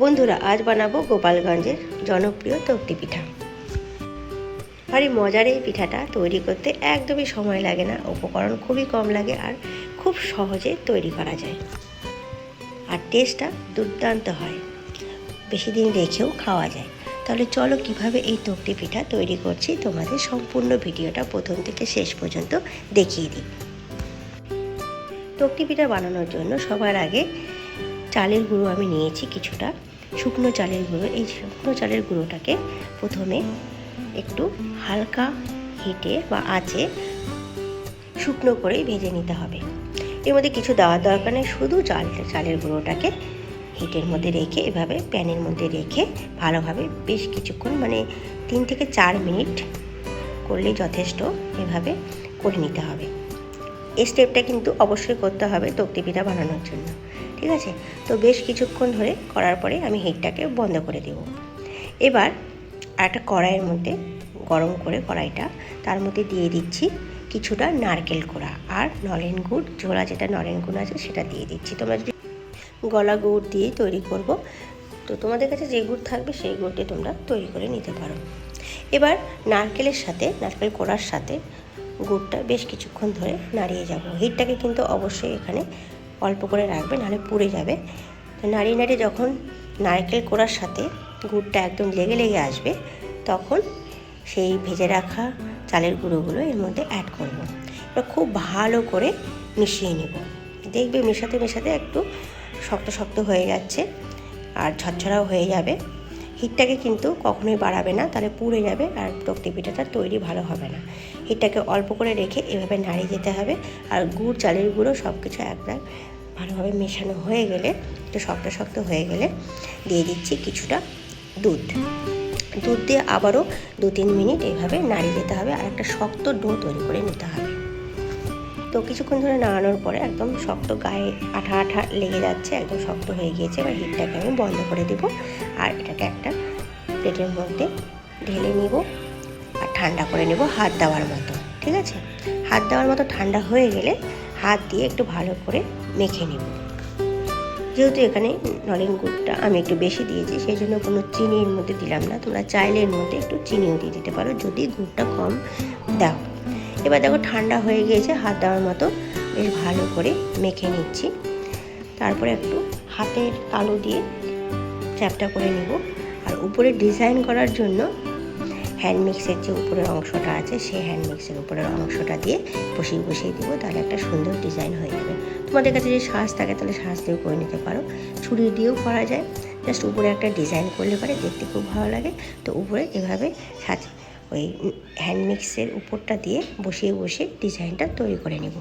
বন্ধুরা, আজ বানাবো গোপালগঞ্জের জনপ্রিয় তক্তি পিঠা। ভারী মজার এই পিঠাটা তৈরি করতে একদমই সময় লাগে না, উপকরণ খুবই কম লাগে আর খুব সহজে তৈরি করা যায়। আর টেস্টটা দুর্দান্ত হয়, বেশি দিন রেখেও খাওয়া যায়। তাহলে চলো কীভাবে এই তক্তি পিঠা তৈরি করছি তোমাদের সম্পূর্ণ ভিডিওটা প্রথম থেকে শেষ পর্যন্ত দেখিয়ে দিই। তক্তি পিঠা বানানোর জন্য সবার আগে চালের গুঁড়ো আমি নিয়েছি কিছুটা, শুকনো চালের গুঁড়ো। এই শুকনো চালের গুঁড়োটাকে প্রথমে একটু হালকা হিটে বা আঁচে শুকনো করে ভেজে নিতে হবে। এর মধ্যে কিছু দেওয়ার দরকার নেই, শুধু চাল, চালের গুঁড়োটাকে হিটের মধ্যে রেখে, এভাবে প্যানের মধ্যে রেখে ভালোভাবে বেশ কিছুক্ষণ মানে তিন থেকে চার মিনিট করলেই যথেষ্ট, এভাবে করে নিতে হবে। এই স্টেপটা কিন্তু অবশ্যই করতে হবে তক্তি পিঠা বানানোর জন্য। ঠিক আছে? তো বেশ কিছুক্ষণ ধরে করার পরে আমি হিটটাকে বন্ধ করে দেব। এবার একটা কড়াইয়ের মধ্যে গরম করে কড়াইটা, তার মধ্যে দিয়ে দিচ্ছি কিছুটা নারকেল কোড়া আর নলেন গুড়, ঝোলা যেটা নলেন গুড় আছে সেটা দিয়ে দিচ্ছি। তোমরা যদি গলা গুড় দিয়ে তৈরি করব, তো তোমাদের কাছে যে গুড় থাকবে সেই গুড় দিয়ে তোমরা তৈরি করে নিতে পারো। এবার নারকেলের সাথে, নারকেল কোড়ার সাথে গুড়টা বেশ কিছুক্ষণ ধরে নাড়িয়ে যাব। হিটটাকে কিন্তু অবশ্যই এখানে অল্প করে রাখবে, নাহলে পুড়ে যাবে। তো নাড়িয়ে নাড়িয়ে যখন নারকেল কোড়ার সাথে গুড়টা একদম লেগে লেগে আসবে, তখন সেই ভেজে রাখা চালের গুঁড়োগুলো এর মধ্যে অ্যাড করব। এবার খুব ভালো করে মিশিয়ে নেব। দেখবে মেশাতে মেশাতে একটু শক্ত শক্ত হয়ে যাচ্ছে, আর ঝরঝরাও হয়ে যাবে। হিটটাকে কিন্তু কখনোই বাড়াবে না, তাহলে পুড়ে যাবে আর তক্তি পিঠাটা তৈরি ভালো হবে না। হিটটাকে অল্প করে রেখে এভাবে নাড়িয়ে যেতে হবে আর গুড়, চালের গুঁড়ো সব কিছু একদম ভালোভাবে মেশানো হয়ে গেলে, একটু শক্ত শক্ত হয়ে গেলে দিয়ে দিচ্ছি কিছুটা দুধ। দুধ দিয়ে আবারও দু তিন মিনিট এইভাবে নাড়িয়ে যেতে হবে আর একটা শক্ত ডো তৈরি করে নিতে হবে। তো কিছুক্ষণ ধরে নাড়ানোর পরে একদম শক্ত গায়ে আঠা আঠা লেগে যাচ্ছে, একদম শক্ত হয়ে গিয়েছে, এবার হিটটাকে আমি বন্ধ করে দেবো। আর এটাকে একটা প্লেটের মধ্যে ঢেলে নিব আর ঠান্ডা করে নেব হাত দেওয়ার মতো, ঠিক আছে? হাত দেওয়ার মতো ঠান্ডা হয়ে গেলে হাত দিয়ে একটু ভালো করে মেখে নেব। যেহেতু এখানে নলেন গুড়টা আমি একটু বেশি দিয়েছি, সেই জন্য কোনো চিনি এর মধ্যে দিলাম না। তোমরা চাইলে এর মধ্যে একটু চিনিও দিয়ে দিতে পারো, যদি গুড়টা কম দাও। এবার দেখো ঠান্ডা হয়ে গিয়েছে, হাত দেওয়ার মতো বেশ ভালো করে মেখে নিচ্ছি। তারপরে একটু হাতের তালু দিয়ে চ্যাপটা করে নিব। আর উপরে ডিজাইন করার জন্য হ্যান্ড মিক্সের যে উপরের অংশটা আছে, সেই হ্যান্ড মিক্সের উপরের অংশটা দিয়ে বসিয়ে বসিয়ে দিব, তাহলে একটা সুন্দর ডিজাইন হয়ে যাবে। তোমাদের কাছে যদি সাজ থাকে, তাহলে সাজ দিয়েও করে নিতে পারো। ছুরি দিয়েও করা যায় জাস্ট উপরে একটা ডিজাইন করলে পারে দেখতে খুব ভালো লাগে। তো উপরে এভাবে সাজ, ওই হ্যান্ড মিক্সের উপরটা দিয়ে বসিয়ে বসিয়ে ডিজাইনটা তৈরি করে নেব।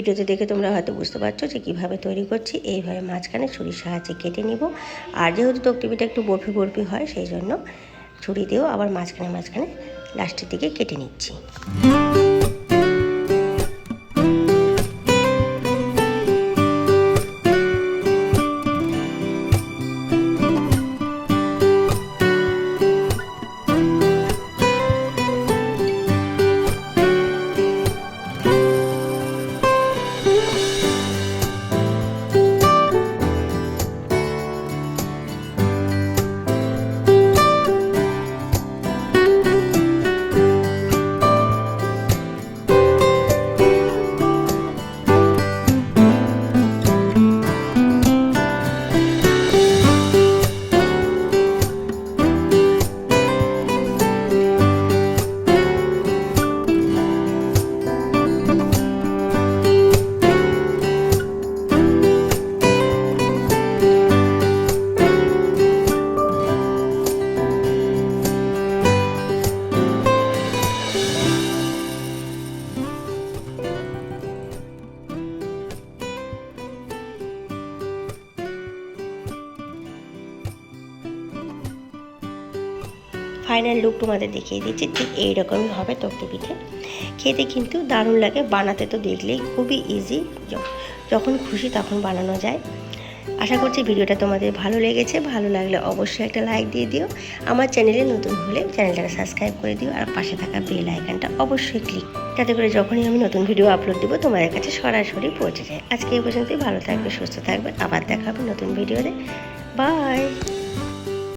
ভিডিওতে দেখে তোমরা হয়তো বুঝতে পারছ যে কীভাবে তৈরি করছি। এইভাবে মাঝখানে ছুরির সাহায্যে কেটে নিব। আর যেহেতু তক্তিপিটা একটু বরফি বরফি হয়, সেই জন্য ছুরি দিয়েও আবার মাঝখানে মাঝখানে লাস্টের দিকে কেটে নিচ্ছি। ফাইনাল লুক তোমাদের দেখিয়ে দিচ্ছি, ঠিক এইরকমই হবে তক্তি পিঠে। খেতে কিন্তু দারুণ লাগে, বানাতে তো দেখলেই খুবই ইজি যখন খুশি তখন বানানো যায়। আশা করছি ভিডিওটা তোমাদের ভালো লেগেছে, ভালো লাগলে অবশ্যই একটা লাইক দিয়ে দিও। আমার চ্যানেলে নতুন হলে চ্যানেলটাকে সাবস্ক্রাইব করে দিও আর পাশে থাকা বেল আইকনটা অবশ্যই ক্লিক যাতে করে যখনই আমি নতুন ভিডিও আপলোড দেবো, তোমাদের কাছে সরাসরি পৌঁছে যায়। আজকে এই পর্যন্তই, ভালো থাকবে, সুস্থ থাকবে, আবার দেখা হবে নতুন ভিডিওতে বাই